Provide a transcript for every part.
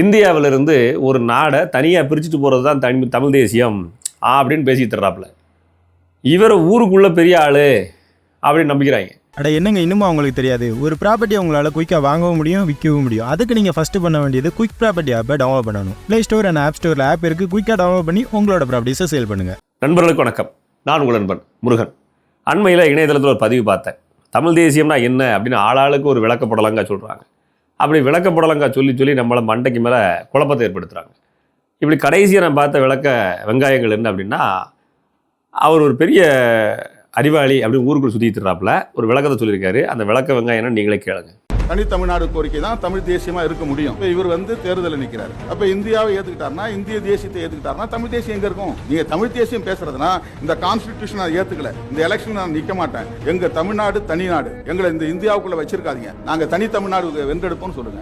இந்தியாவிலிருந்து ஒரு நாடை தனியாக பிரிச்சுட்டு போகிறது தான் தனி தமிழ் தேசியம். அப்படின்னு பேசிட்டு தர்றாப்புல இவர் ஊருக்குள்ளே பெரிய ஆள் அப்படின்னு நம்பிக்கிறாங்க. அட என்னங்க இன்னும் அவங்களுக்கு தெரியாது? ஒரு ப்ராப்பர்ட்டி உங்களால் குயிக்காக வாங்கவும் முடியும் விற்கவும் முடியும். அதுக்கு நீங்கள் ஃபஸ்ட்டு பண்ண வேண்டியது குயிக் ப்ராப்பர்ட்டி ஆப்பை டவுன்லோட் பண்ணணும். ப்ளே ஸ்டோர் அண்ட் ஆப் ஸ்டோரில் ஆப் இருக்குது குயிக்காக டவுன்லோட் பண்ணி உங்களோட ப்ராப்பர்ட்டிஸை சேல் பண்ணுங்கள் நண்பர்களுக்கு வணக்கம். நான் உங்கள் நண்பன் முருகன். அண்மையில் இணையதளத்தில் ஒரு பதிவு பார்த்தேன். தமிழ் தேசியம்னா என்ன அப்படின்னு ஆளாளுக்கு ஒரு விளக்கப்படலங்கா சொல்கிறாங்க அப்படி விளக்கப்படலங்கா சொல்லி சொல்லி நம்மளை மண்டைக்கு மேலே குழப்பத்தை ஏற்படுத்துகிறாங்க இப்படி கடைசியாக நான் பார்த்த விளக்க வெங்காயங்கள் என்ன அப்படின்னா அவர் ஒரு பெரிய அறிவாளி அப்படின்னு ஊருக்குள்ளே சுற்றி ஒரு விளக்கத்தை சொல்லியிருக்காரு. அந்த விளக்க வெங்காயம்னு நீங்களே கேளுங்க. தனி தமிழ்நாடு கோரிக்கை தான் தமிழ் தேசியமா இருக்க முடியும். இவர் வந்து தேர்தலில் நிற்கிறாரு அப்ப இந்தியாவை ஏத்துக்கிட்டாருன்னா இந்திய தேசியத்தை ஏத்துக்கிட்டாருன்னா தமிழ் தேசியம் எங்க இருக்கும்? நீங்க தமிழ் தேசியம் பேசுறதுனா இந்த கான்ஸ்டிடியூஷன் நான் ஏத்துக்கல. இந்த எலெக்ஷன் நான் நிக்க மாட்டேன். எங்க தமிழ்நாடு தனி நாடு. எங்களை இந்த இந்தியாவுக்குள்ள வச்சிருக்காதீங்க. நாங்க தனி தமிழ்நாடு வென்றெடுப்போம்னு சொல்லுங்க.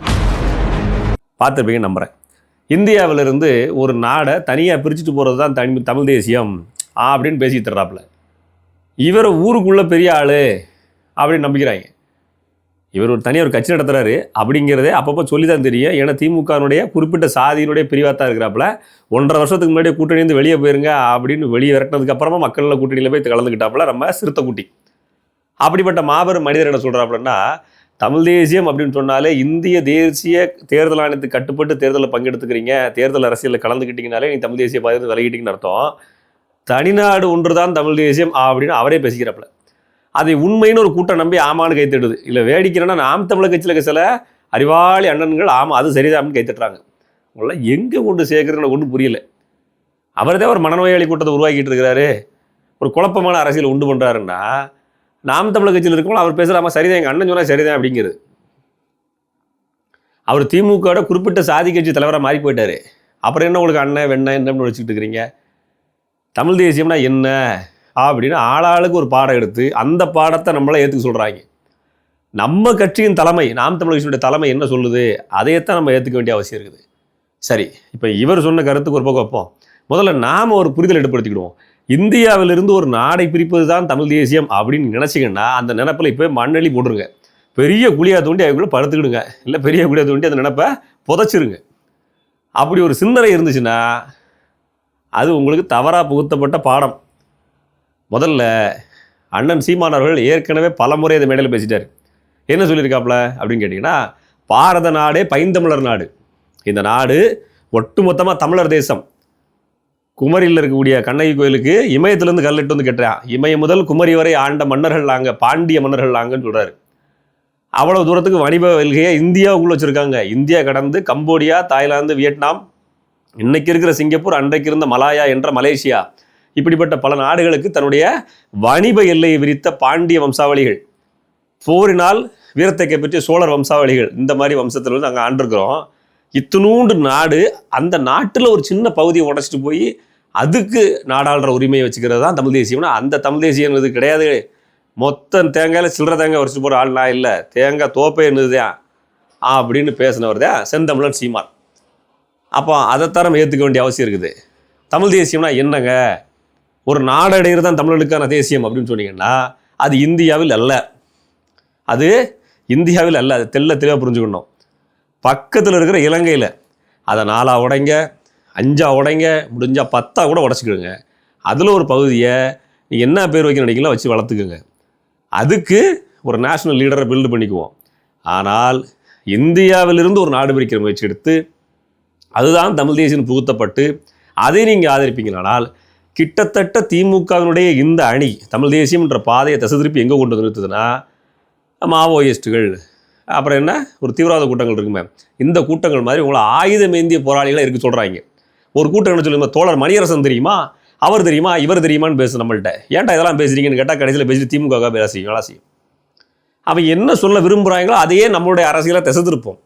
பார்த்துருப்பீங்க நம்புறேன். இந்தியாவிலிருந்து ஒரு நாடை தனியாக பிரிச்சுட்டு போகிறது தான் தனி தமிழ் தேசியம். அப்படின்னு பேசிட்டு தர்றாப்புல இவர் ஊருக்குள்ளே பெரிய ஆள் அப்படின்னு நம்பிக்கிறாங்க. இவர் ஒரு தனியாக ஒரு கட்சி நடத்துகிறாரு அப்படிங்கிறதே அப்பப்போ சொல்லி தான் தெரியும். ஏன்னா திமுகனுடைய குறிப்பிட்ட சாதியினுடைய பிரிவாக தான் இருக்கிறாப்புல ஒன்றரை வருஷத்துக்கு முன்னாடியே கூட்டணி வந்து வெளியே போயிருங்க அப்படின்னு வெளியே விரட்டினதுக்கு அப்புறமா மக்களில் கூட்டணியில் போய் கலந்துக்கிட்டாப்புல நம்ம சிறுத்தை கூட்டி. அப்படிப்பட்ட மாபெரும் மனிதர் என்ன சொல்கிறாப்புலன்னா தமிழ் தேசியம் அப்படின்னு சொன்னாலே இந்திய தேசிய தேர்தல் ஆணையத்துக்கு கட்டுப்பட்டு தேர்தலில் பங்கெடுத்துக்கிறீங்க தேர்தல் அரசியலில் கலந்துக்கிட்டீங்கனாலே நீ தமிழ் தேசிய பாதையில் விலகிட்டீங்கன்னு அர்த்தம். தனிநாடு ஒன்று தான் தமிழ் தேசியம் அப்படின்னு அவரே பேசிக்கிறாப்புல. அதை உண்மைன்னு ஒரு கூட்டம் நம்பி ஆமான்னு கைத்தட்டுது இல்லை வேடிக்கிறேன்னா நாம் தமிழக கட்சியில் இருக்க சில அறிவாளி அண்ணன்கள் ஆமாம் அது சரிதான் கைத்தட்டுறாங்க. உங்களெல்லாம் எங்கே கொண்டு சேர்க்குறதுன்னு ஒன்றும் புரியல. அவர் தான் ஒரு மனநோயாளி கூட்டத்தை உருவாக்கிட்டு இருக்கிறாரு. ஒரு குழப்பமான அரசியல் உண்டு பண்ணுறாருன்னா நாம் தமிழக கட்சியில் இருக்கும்போது அவர் பேசுகிறாமா சரிதான் எங்கள் அண்ணன் சொன்னால் சரிதான் அப்படிங்கிறது. அவர் திமுகவோட குறிப்பிட்ட சாதி கட்சி தலைவராக மாறி போயிட்டார். அப்புறம் என்ன உங்களுக்கு அண்ணன் வெண்ண என்ன வச்சுக்கிட்டு இருக்கிறீங்க? தமிழ் தேசியம்னா என்ன? அப்படின்னு ஆளாளுக்கு ஒரு பாடம் எடுத்து அந்த பாடத்தை நம்மளை ஏற்றுக்க சொல்கிறாங்க நம்ம கட்சியின் தலைமை நாம் தமிழ் தலைமை என்ன சொல்லுது? அதையத்தான் நம்ம ஏற்றுக்க வேண்டிய அவசியம் இருக்குது. சரி இப்போ இவர் சொன்ன கருத்துக்கு ஒரு பக்கம் வைப்போம். முதல்ல நாம் ஒரு புரிதல் ஏற்படுத்திக்கிடுவோம். இந்தியாவிலிருந்து ஒரு நாடை பிரிப்பது தான் தமிழ் தேசியம் அப்படின்னு நினச்சிங்கன்னா அந்த நினப்பில் இப்போ மண்ணெளி போட்டுருங்க. பெரிய குழியாக தோண்டி அதுக்குள்ளே படுத்துக்கிடுங்க. இல்லை பெரிய குழியாக தோண்டி அந்த நினப்பை புதைச்சிருங்க. அப்படி ஒரு சிந்தனை இருந்துச்சுன்னா அது உங்களுக்கு தவறாக புகுத்தப்பட்ட பாடம். முதல்ல அண்ணன் சீமான் அவர்கள் ஏற்கனவே பல முறை இந்த மேடையில் பேசிட்டார். என்ன சொல்லியிருக்காப்புல அப்படின்னு கேட்டிங்கன்னா பாரத நாடே பைந்தமிழர் நாடு. இந்த நாடு ஒட்டுமொத்தமாக தமிழர் தேசம். குமரியில் இருக்கக்கூடிய கண்ணகி கோயிலுக்கு இமயத்திலேருந்து கல்லிட்டு வந்து கட்டுறான் இமயம் முதல் குமரி வரை ஆண்ட மன்னர்கள் நாங்க பாண்டிய மன்னர்கள் நாங்கன்னு சொல்கிறாரு அவ்வளோ தூரத்துக்கு வணிப வெல்கையை இந்தியாவுக்குள்ளே வச்சுருக்காங்க. இந்தியா கடந்து கம்போடியா தாய்லாந்து வியட்நாம் இன்றைக்கி இருக்கிற சிங்கப்பூர் அன்றைக்கு இருந்த மலாயா என்ற மலேசியா. இப்படிப்பட்ட பல நாடுகளுக்கு தன்னுடைய வணிப எல்லையை விரித்த பாண்டிய வம்சாவளிகள். போரினால் வீரத்தை கைப்பற்றிய சோழர் வம்சாவளிகள். இந்த மாதிரி வம்சத்தில் வந்து நாங்கள் ஆண்டிருக்கிறோம். இத்தினூண்டு நாடு அந்த நாட்டில் ஒரு சின்ன பகுதியை உடச்சிட்டு போய் அதுக்கு நாடாளுற உரிமையை வச்சுக்கிறது தான் தமிழ் தேசியம்னா அந்த தமிழ் தேசியம் கிடையாது. மொத்தம் தேங்காயில் சில்லற தேங்காய் உரைச்சிட்டு போகிற ஆள் நான் இல்லை. தேங்காய் தோப்பே என்னதுதான் அப்படின்னு பேசினவர் தான் செந்தமிழன் சீமான். அப்போ அதைத்தான் நம்ம ஏற்றுக்க வேண்டிய அவசியம் இருக்குது. தமிழ் தேசியம்னா என்னங்க? ஒரு நாடடைகிறது தான் தமிழர்களுக்கான தேசியம் அப்படின்னு சொன்னீங்கன்னா அது இந்தியாவில் அல்ல. அது இந்தியாவில் அல்ல. அது தெல்ல தெளிவாக புரிஞ்சுக்கணும். பக்கத்தில் இருக்கிற இலங்கையில் அதை நாலா உடைங்க அஞ்சா உடைங்க முடிஞ்சால் பத்தா கூட உடச்சிக்கிடுங்க. அதில் ஒரு பகுதியை நீ என்ன பேர் வைக்க நினைக்கலாம் வச்சு வளர்த்துக்குங்க. அதுக்கு ஒரு நேஷனல் லீடரை பில்டு பண்ணிக்குவோம். ஆனால் இந்தியாவிலிருந்து ஒரு நாடு பிரிக்கிற முயற்சி எடுத்து அதுதான் தமிழ் தேசியம் புகுத்தப்பட்டு அதை நீங்கள் ஆதரிப்பீங்களானால் கிட்டத்தட்ட திமுகவினுடைய இந்த அணி தமிழ் தேசியம்ன்ற பாதையை திசை திருப்பி எங்கே கொண்டு வந்து நிறுத்துதுன்னா மாவோயிஸ்ட்டுகள் அப்புறம் என்ன ஒரு தீவிரவாத கூட்டங்கள் இருக்குமே இந்த கூட்டங்கள் மாதிரி உங்களை ஆயுதம் ஏந்திய போராளிகளை இருக்க சொல்கிறாங்க ஒரு கூட்டம் என்ன சொல்லுங்க தோழர் மணியரசன் தெரியுமா? அவர் தெரியுமா? இவர் தெரியுமான்னு பேசு நம்மள்ட்ட. ஏன்டா இதெல்லாம் பேசுகிறீங்கன்னு கேட்டால் கடைசியில் பேசிட்டு திமுக வேலை செய்யும் செய்யும். அவன் என்ன சொல்ல விரும்புகிறாங்களோ அதையே நம்மளுடைய அரசியலாக திசை திருப்போம்.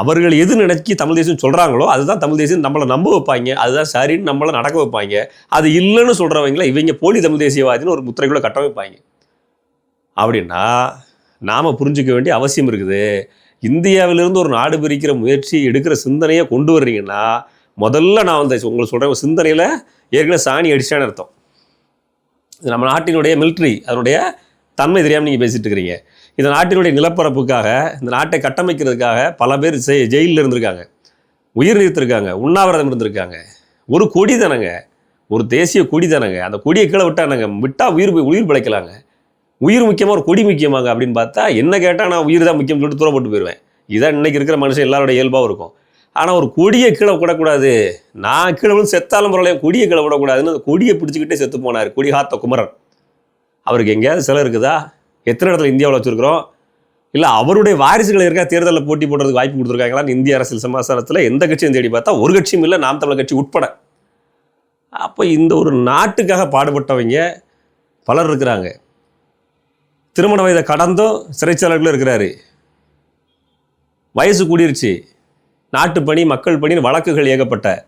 அவர்கள் எது நினைக்கி தமிழ் தேசியம் சொல்கிறாங்களோ அதுதான் தமிழ் தேசியம் நம்மளை நம்ப வைப்பாங்க. அதுதான் சரின்னு நம்மளை நடக்க வைப்பாங்க. அது இல்லைன்னு சொல்கிறவங்கள இவங்க போலி தமிழ் தேசியவாதின்னு ஒரு முத்திரைக்குள்ள கட்ட வைப்பாங்க. அப்படின்னா நாம் புரிஞ்சுக்க வேண்டிய அவசியம் இருக்குது. இந்தியாவிலிருந்து ஒரு நாடு பிரிக்கிற முயற்சி எடுக்கிற சிந்தனையை கொண்டு வர்றீங்கன்னா முதல்ல நான் வந்து உங்களுக்கு சொல்கிறேன் சிந்தனையில் ஏற்கனவே சாணி அடிச்சான்னு அர்த்தம். இது நம்ம நாட்டினுடைய மிலிட்ரி அதனுடைய தன்மை தெரியாமல் நீங்கள் பேசிகிட்டு இருக்கிறீங்க. இந்த நாட்டினுடைய நிலப்பரப்புக்காக இந்த நாட்டை கட்டமைக்கிறதுக்காக பல பேர் செய் ஜெயிலில் இருந்திருக்காங்க. உயிர் நீர்த்திருக்காங்க உண்ணாவிரதம் இருந்திருக்காங்க. ஒரு கொடி தானங்க. ஒரு தேசிய கொடி தானங்க. அந்த கொடியை கீழே விட்டானுங்க விட்டால் உயிர் உயிர் பிழைக்கலாங்க. உயிர் முக்கியமாக ஒரு கொடி முக்கியமாங்க அப்படின்னு பார்த்தா என்ன கேட்டால் நான் உயிர் தான் முக்கியம் சொல்லிட்டு தூர போட்டு போயிடுவேன் இதான் இன்னைக்கு இருக்கிற மனுஷன் எல்லாரோட இயல்பாகவும் இருக்கும். ஆனால் ஒரு கொடியை கீழே விடக்கூடாது. நான் கீழே விழுந்து செத்தாலும் பரவாயில்ல கொடியை கீழே விடக்கூடாதுன்னு அந்த கொடியை பிடிச்சிக்கிட்டே செத்து போனார். கொடி காத்த குமரன். அவருக்கு எங்கேயாவது சிலை இருக்குதா? எத்தனை இடத்துல இந்தியாவில் வச்சுருக்கிறோம்? இல்லை அவருடைய வாரிசுகள் இருக்கா? தேர்தலில் போட்டி போடுறதுக்கு வாய்ப்பு கொடுத்துருக்காங்களான்னு இந்திய அரசியல் சமாசாரத்தில் எந்த கட்சியும் தேடி பார்த்தா ஒரு கட்சியும் இல்லை நாம் தமிழர் கட்சி உட்பட. அப்போ இந்த ஒரு நாட்டுக்காக பாடுபட்டவங்க பலர் இருக்கிறாங்க. திருமண வயதை கடந்தும் சிறைச்சாலைகளும் இருக்கிறாரு. வயசு கூடிருச்சு. நாட்டு பணி மக்கள் பணின்னு வழக்குகள் ஏகப்பட்ட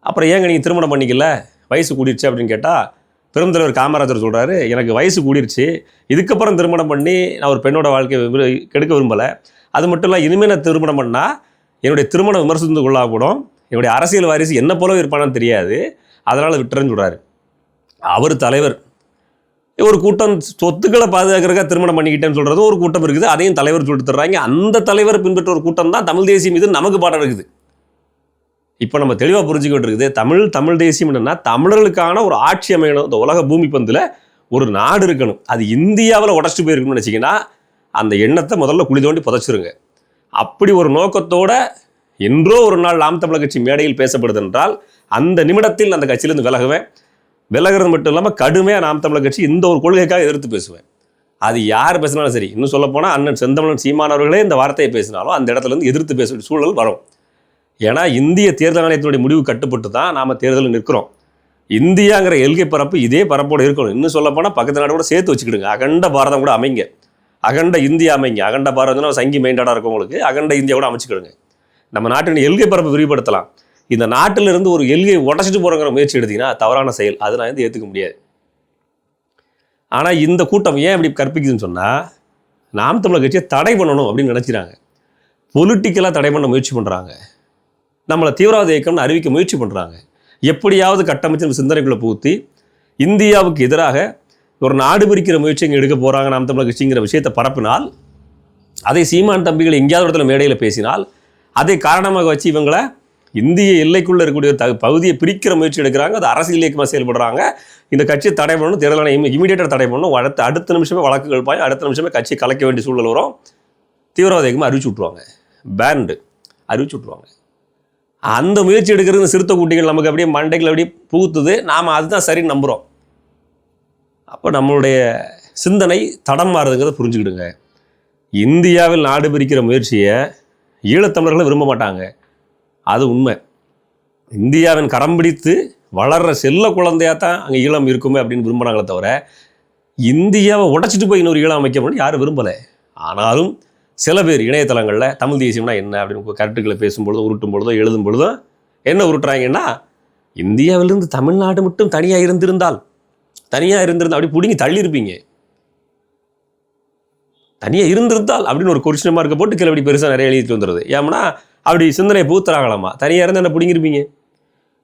அப்புறம் ஏங்க நீங்கள் திருமணம் பண்ணிக்கல? வயசு கூடிருச்சு அப்படின்னு கேட்டால் பெருந்தலைவர் காமராஜர் சொல்கிறாரு எனக்கு வயசு கூடிருச்சு. இதுக்கப்புறம் திருமணம் பண்ணி நான் ஒரு பெண்ணோட வாழ்க்கையை கெடுக்க விரும்பலை. அது மட்டும் இல்லை இனிமேல் நான் திருமணம் பண்ணால் என்னுடைய திருமணம் விமர்சனத்துக்கு உள்ளாகக்கூடும் என்னுடைய அரசியல் வாரிசு என்ன போலவும் இருப்பானு தெரியாது. அதனால் விட்டுறேன்னு சொல்கிறாரு அவர் தலைவர். ஒரு கூட்டம் சொத்துக்களை பாதுகாக்கிறதுக்காக திருமணம் பண்ணிக்கிட்டேன்னு சொல்கிறது ஒரு கூட்டம் இருக்குது. அதையும் தலைவர் சொல்லிட்டு தர்றாங்க அந்த தலைவர் பின்பற்ற ஒரு கூட்டம் தான் தமிழ் தேசியம் மீது நமக்கு பாடம் இருக்குது. இப்போ நம்ம தெளிவாக புரிஞ்சுக்கிட்டு இருக்குது தமிழ் தமிழ் தேசியம் என்னென்னா தமிழர்களுக்கான ஒரு ஆட்சி அமையணும். இந்த உலக பூமி பந்தில் ஒரு நாடு இருக்கணும். அது இந்தியாவில் உடச்சிட்டு போயிருக்கணும்னு நினச்சிங்கன்னா அந்த எண்ணத்தை முதல்ல குழி தோண்டி புதைச்சிருங்க. அப்படி ஒரு நோக்கத்தோட என்றோ ஒரு நாள் நாம் தமிழர் கட்சி மேடையில் பேசப்படுது என்றால் அந்த நிமிடத்தில் அந்த கட்சியிலேருந்து விலகுவேன். விலகிறது மட்டும் இல்லாமல் கடுமையாக நாம் தமிழர் கட்சி இந்த ஒரு கொள்கைக்காக எதிர்த்து பேசுவேன். அது யார் பேசினாலும் சரி. இன்னும் சொல்லப்போனால் அண்ணன் செந்தமிழன் சீமானவர்களே இந்த வார்த்தையை பேசினாலும் அந்த இடத்துல இருந்து எதிர்த்து பேச சூழல் வரும். ஏன்னா இந்திய தேர்தல் ஆணையத்தினுடைய முடிவு கட்டுப்பட்டு தான் நாம் தேர்தலில் நிற்கிறோம். இந்தியாங்கிற எல்கை பரப்பு இதே பரப்போடு இருக்கணும். இன்னும் சொல்லப்போனால் பக்கத்து நாடு கூட சேர்த்து வச்சுக்கிடுங்க. அகண்ட பாரதம் கூட அமைங்க. அகண்ட இந்தியா அமைங்க. அகண்ட பாரதம்னா சங்கி மெயின்டாடாக இருக்கவங்களுக்கு அகண்ட இந்தியா கூட அமைச்சுக்கிடுங்க. நம்ம நாட்டின் எல்கை பரப்பை விரிவுபடுத்தலாம். இந்த நாட்டிலிருந்து ஒரு எல்கையை உடச்சிட்டு போகிறங்கிற முயற்சி எடுத்தீங்கன்னா தவறான செயல். அதை நான் வந்து ஏற்றுக்க முடியாது. ஆனால் இந்த கூட்டம் ஏன் இப்படி கற்பிக்குதுன்னு சொன்னால் நாம் தமிழர் கட்சியை தடை பண்ணணும் அப்படின்னு நினச்சிக்கிறாங்க. பொலிட்டிக்கலாக தடை பண்ண முயற்சி பண்ணுறாங்க நம்மளை தீவிரவாத இயக்கம்னு அறிவிக்க முயற்சி பண்ணுறாங்க எப்படியாவது கட்டமைச்சு நம்ம சிந்தனைக்குள்ளே பூத்தி இந்தியாவுக்கு எதிராக ஒரு நாடு பிரிக்கிற முயற்சி இங்கே எடுக்க போகிறாங்க நாம் தமிழக கட்சிங்கிற விஷயத்தை பரப்பினால் அதை சீமான் தம்பிகள் எங்கேயாவது ஒரு இடத்துல மேடையில் பேசினால் அதை காரணமாக வச்சு இவங்களை இந்திய எல்லைக்குள்ளே இருக்கக்கூடிய த பகுதியை பிரிக்கிற முயற்சி எடுக்கிறாங்க. அது அரசியல் இயக்கமாக செயல்படுறாங்க. இந்த கட்சியை தடை பண்ணணும் தேர்தல் ஆணையம் இமீடியட்டாக தடை பண்ணணும். அடுத்த அடுத்த நிமிஷமே வழக்குகள் பாயும் அடுத்த நிமிஷமே கட்சியை கலைக்க வேண்டிய சூழல் வரும். தீவிரவாத இயக்கமாக அறிவிச்சு விட்ருவாங்க பேண்டு அறிவிச்சு விட்ருவாங்க அந்த முயற்சி எடுக்கிறது சிறுத்தை குட்டிகள் நமக்கு அப்படியே மண்டைகள் அப்படியே புகுத்துது. நாம் அதுதான் சரின்னு நம்புகிறோம் அப்போ நம்மளுடைய சிந்தனை தடம் மாறுதுங்கிறத புரிஞ்சுக்கிடுங்க. இந்தியாவில் நாடு பிரிக்கிற முயற்சியை ஈழத்தமிழர்களை விரும்ப மாட்டாங்க. அது உண்மை. இந்தியாவின் கரம் பிடித்து வளர்ற செல்ல குழந்தையாக தான் அங்கே ஈழம் இருக்குமே அப்படின்னு விரும்புகிறாங்களே தவிர இந்தியாவை உடைச்சிட்டு போய் இன்னொரு ஈழம் அமைக்கணும்னு யாரும் விரும்பலை. ஆனாலும் சில பேர் இணையதளங்களில் தமிழ் தேசியம்னா என்ன அப்படின்னு கருத்துக்களை பேசும்பொழுதோ உருட்டும் பொழுதோ எழுதும் பொழுதோ என்ன உருட்டுறாங்கன்னா இந்தியாவிலிருந்து தமிழ்நாடு மட்டும் தனியாக இருந்திருந்தால் தனியாக இருந்திருந்தால் அப்படி பிடிங்கி தள்ளியிருப்பீங்க. தனியாக இருந்திருந்தால் அப்படின்னு ஒரு கொஸ்டின் மார்க்கை போட்டு கிளம்பி பெருசாக நிறைய எழுதிட்டு வந்துடுது ஏன்னா அப்படி சிந்தனை பூத்தராகலாமா தனியாக இருந்து என்ன பிடிங்கிருப்பீங்க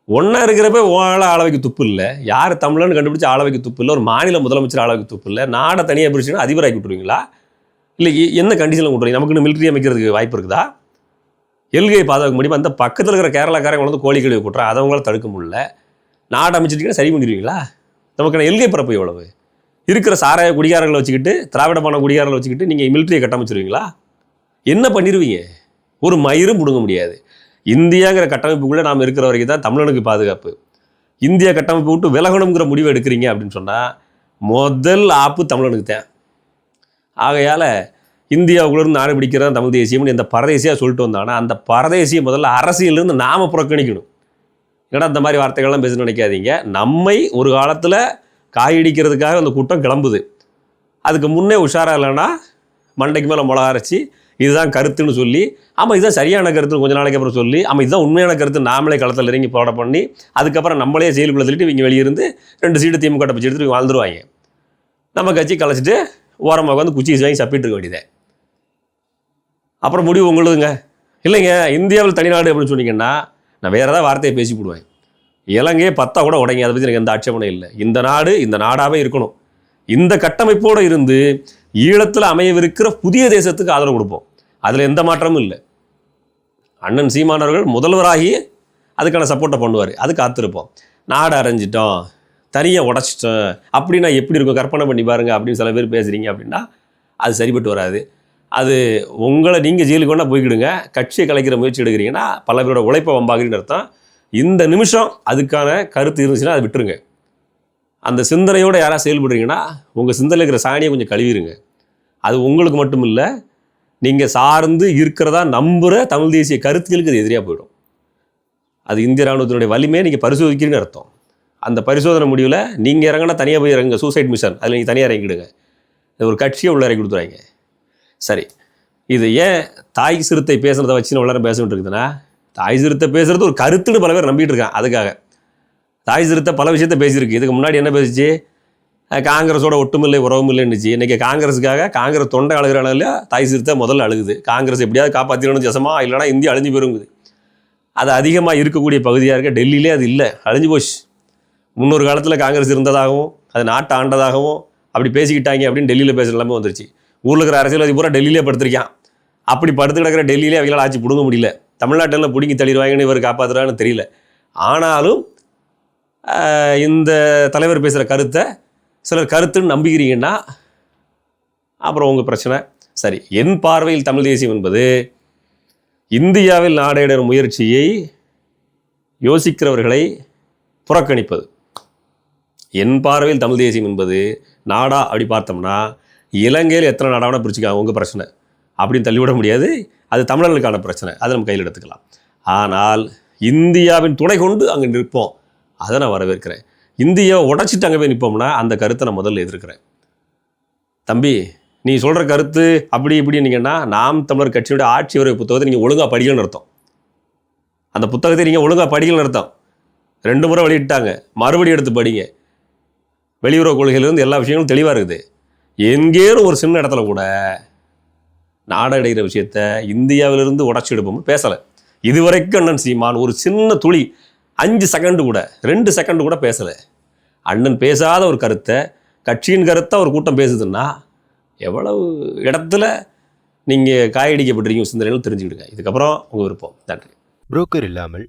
ஒன்றா இருக்கிறப்ப ஆள ஆளவைக்கு துப்பு இல்லை. யார் தமிழன்னு கண்டுபிடிச்சி ஆளவைக்கு துப்பு இல்லை. ஒரு மாநில முதலமைச்சர் ஆளவைக்கு துப்பு இல்லை. நாடை தனியாக பிரிச்சுன்னா அதிபராக்கி விட்டுருவீங்களா? இல்லை என்ன கண்டிஷனில் விட்றீங்க நமக்கு மிலிட்ரி அமைக்கிறதுக்கு வாய்ப்பு இருக்குதா? எல்கையை பாதுகாக்க முடியுமா அந்த பக்கத்தில் இருக்கிற கேரளாக்காரங்க வந்து கோழி கழிவு கூட்டுறா அதை அவங்களால தடுக்க முடியல. நாடு அமைச்சிட்டிங்கன்னா சரி பண்ணிடுவீங்களா? நமக்கான எல்கை பரப்பு எவ்வளவு? இருக்கிற சாராய குடிகாரங்களை வச்சுக்கிட்டு திராவிடமான குடிகாரங்களை வச்சுக்கிட்டு நீங்கள் மிலிட்ரியை கட்டமைச்சிருவீங்களா? என்ன பண்ணிடுவீங்க ஒரு மயிரும் பிடுங்க முடியாது. இந்தியாங்கிற கட்டமைப்புக்குள்ளே நாம் இருக்கிற வரைக்கும் தான் தமிழனுக்கு பாதுகாப்பு. இந்தியா கட்டமைப்பு விட்டு விலகணுங்கிற முடிவு எடுக்கிறீங்க அப்படின்னு சொன்னால் முதல் ஆப்பு தமிழனுக்கு தான் ஆகையால் இந்தியாவுக்குள்ளேருந்து நாடு பிடிக்கிறதான் தமிழ் தேசியம்னு இந்த பரதேசியாக சொல்லிட்டு வந்தாங்கன்னா அந்த பரதேசியை முதல்ல அரசியலிருந்து நாம் புறக்கணிக்கணும். ஏன்னா இந்த மாதிரி வார்த்தைகள்லாம் பேச நினைக்காதீங்க. நம்மை ஒரு காலத்தில் காயடிக்கிறதுக்காக அந்த கூட்டம் கிளம்புது. அதுக்கு முன்னே உஷாராக இல்லைன்னா மண்டைக்கு மேலே மிளகா அரைச்சி இதுதான் கருத்துன்னு சொல்லி ஆமாம் இதுதான் சரியான கருத்து கொஞ்ச நாளைக்கு அப்புறம் சொல்லி ஆமாம் இதுதான் உண்மையான கருத்து நாமளே களத்தில் இறங்கி போட பண்ணி அதுக்கப்புறம் நம்மளே செயலுக்குள்ள சொல்லிட்டு இவங்க வெளியிருந்து ரெண்டு சீட்டு திமுக கட்ட பிடிச்சி எடுத்துட்டு வாழ்ந்துருவாங்க. நம்ம கட்சி கலைச்சிட்டு ஓரமாக உட்காந்து குச்சி வாங்கி சப்பிட்டு இருக்க வேண்டியதே. அப்புறம் முடிவு உங்களுதுங்க. இல்லைங்க இந்தியாவில் தனிநாடு அப்படின்னு சொன்னீங்கன்னா நான் வேறு ஏதாவது வார்த்தையை பேசி போடுவேன். இலங்கையே பத்தா கூட உடைங்க அதை பற்றி எனக்கு எந்த ஆட்சேபனும் இல்லை. இந்த நாடு இந்த நாடாகவே இருக்கணும். இந்த கட்டமைப்போடு இருந்து ஈழத்தில் அமையவிருக்கிற புதிய தேசத்துக்கு ஆதரவு கொடுப்போம். அதில் எந்த மாற்றமும் இல்லை. அண்ணன் சீமானவர்கள் முதல்வராகி அதுக்கான சப்போர்ட்டை பண்ணுவார். அது காத்திருப்போம். நாடு அரைஞ்சிட்டோம். தனியாக உடச்சிட்டோம் அப்படின்னா எப்படி இருக்கும்? கற்பனை பண்ணி பாருங்கள் அப்படின்னு சில பேர் பேசுகிறீங்க அப்படின்னா அது சரிப்பட்டு வராது. அது உங்களை நீங்கள் ஜெயிலுக்கு வேணால் போய்க்கிடுங்க. கட்சியை கலைக்கிற முயற்சி எடுக்கிறீங்கன்னா பல பேரோட உழைப்பை வம்பாகிறீங்கன்னு அர்த்தம். இந்த நிமிஷம் அதுக்கான கருத்து இருந்துச்சுன்னா அதை விட்டுருங்க. அந்த சிந்தனையோடு யாராவது செயல்படுறீங்கன்னா உங்கள் சிந்தனையில் இருக்கிற சாணியை கொஞ்சம் கழுவிடுங்க அது உங்களுக்கு மட்டும் இல்லை நீங்கள் சார்ந்து இருக்கிறதா நம்புகிற தமிழ் தேசிய கருத்துக்களுக்கு அது எதிரியாக போயிடும். அது இந்திய ராணுவத்தினுடைய வலிமையை நீங்கள் பரிசோதிக்கிறீங்கன்னு அர்த்தம். அந்த பரிசோதனை முடிவில் நீங்கள் இறங்கினா தனியாக போய் இறங்குங்க. சூசைட் மிஷன் அதில் நீங்கள் தனியாக இறங்கிடுங்க. இது ஒரு கட்சியை உள்ள இறக்கி கொடுத்துறாங்க. சரி. இது ஏன் தாய் சிறுத்தை பேசுகிறத வச்சு உள்ளார எல்லாரும் பேசிட்டு இருக்குதுன்னா தாய் சிறுத்தை பேசுகிறது ஒரு கருத்துன்னு பல பேர் நம்பிட்டு இருக்கான் அதுக்காக. தாய் சிறுத்தை பல விஷயத்த பேசியிருக்கு. இதுக்கு முன்னாடி என்ன பேசிச்சு? காங்கிரஸோட ஒட்டுமில்லை உறவும் இல்லைன்னுச்சு இன்றைக்கி காங்கிரஸுக்காக காங்கிரஸ் தொண்டை அழுகிறானால தாய் சிறுத்தை முதல்ல அழுகுது. காங்கிரஸ் எப்படியாவது காப்பாற்றிடணும் ஜசமா இல்லைனா இந்தியா அழிஞ்சு போயிருங்குது. அது அதிகமாக இருக்கக்கூடிய பகுதியாக இருக்க டெல்லியிலே அது இல்லை. அழிஞ்சு போச்சு. முன்னொரு காலத்தில் காங்கிரஸ் இருந்ததாகவும் அது நாட்டை ஆண்டதாகவும் அப்படி பேசிக்கிட்டாங்க அப்படின்னு டெல்லியில் பேசுகிற நிலைமை வந்துருச்சு. ஊரில் இருக்கிற அரசியல்வாதி பூரா டெல்லியிலே படுத்திருக்கான். அப்படி படுத்து கிடக்கிற டெல்லியிலே அவங்களால் ஆட்சி பிடுங்க முடியல. தமிழ்நாட்டில் பிடுங்கி தள்ளிடுவாங்கன்னு இவர் காப்பாற்றுறான்னு தெரியல. ஆனாலும் இந்த தலைவர் பேசுகிற கருத்தை சிலர் கருத்துன்னு நம்புகிறீங்கன்னா அப்புறம் உங்கள் பிரச்சனை. சரி என் பார்வையில் தமிழ் தேசியம் என்பது இந்தியாவில் நாடையிடும் முயற்சியை யோசிக்கிறவர்களை புறக்கணிப்பது. என் பார்வையில் தமிழ் தேசியம் என்பது நாடா அப்படி பார்த்தோம்னா இலங்கையில் எத்தனை நாடாவை பிரிச்சுக்காங்க உங்கள் பிரச்சனை. அப்படின்னு தள்ளிவிட முடியாது. அது தமிழர்களுக்கான பிரச்சனை. அதை நம்ம கையில் எடுத்துக்கலாம். ஆனால் இந்தியாவின் துணை கொண்டு அங்கே நிற்போம். அதை நான் வரவேற்கிறேன். இந்தியாவை உடச்சிட்டு அங்கே போய் நிற்போம்னா அந்த கருத்தை நான் முதல்ல எதிர்க்கிறேன். தம்பி நீ சொல்கிற கருத்து அப்படி இப்படின்னீங்கன்னா நாம் தமிழர் கட்சியோட ஆட்சி உரை புத்தகத்தை நீங்கள் ஒழுங்காக படிக்கணும்னு அர்த்தம். அந்த புத்தகத்தை நீங்கள் ஒழுங்காக படிக்கணும்னு அர்த்தம். ரெண்டு முறை வெளியிட்டாங்க. மறுபடியும் எடுத்து படிங்க. வெளியுறவு கொள்கையிலிருந்து எல்லா விஷயங்களும் தெளிவாக இருக்குது. எங்கேயும் ஒரு சின்ன இடத்துல கூட நாடடைகிற விஷயத்த இந்தியாவிலிருந்து உடச்சி எடுப்போம்னு பேசலை. இதுவரைக்கும் அண்ணன் சீமான் ஒரு சின்ன துளி அஞ்சு செகண்டு கூட ரெண்டு செகண்டு கூட பேசலை. அண்ணன் பேசாத ஒரு கருத்தை கட்சியின் கருத்தை ஒரு கூட்டம் பேசுதுன்னா எவ்வளவு இடத்துல நீங்கள் காயடிக்கப்பட்டிருக்கீங்க சிந்தனைகள் தெரிஞ்சுக்கிடுங்க. இதுக்கப்புறம் உங்கள் விருப்பம். நன்றி. புரோக்கர் இல்லாமல்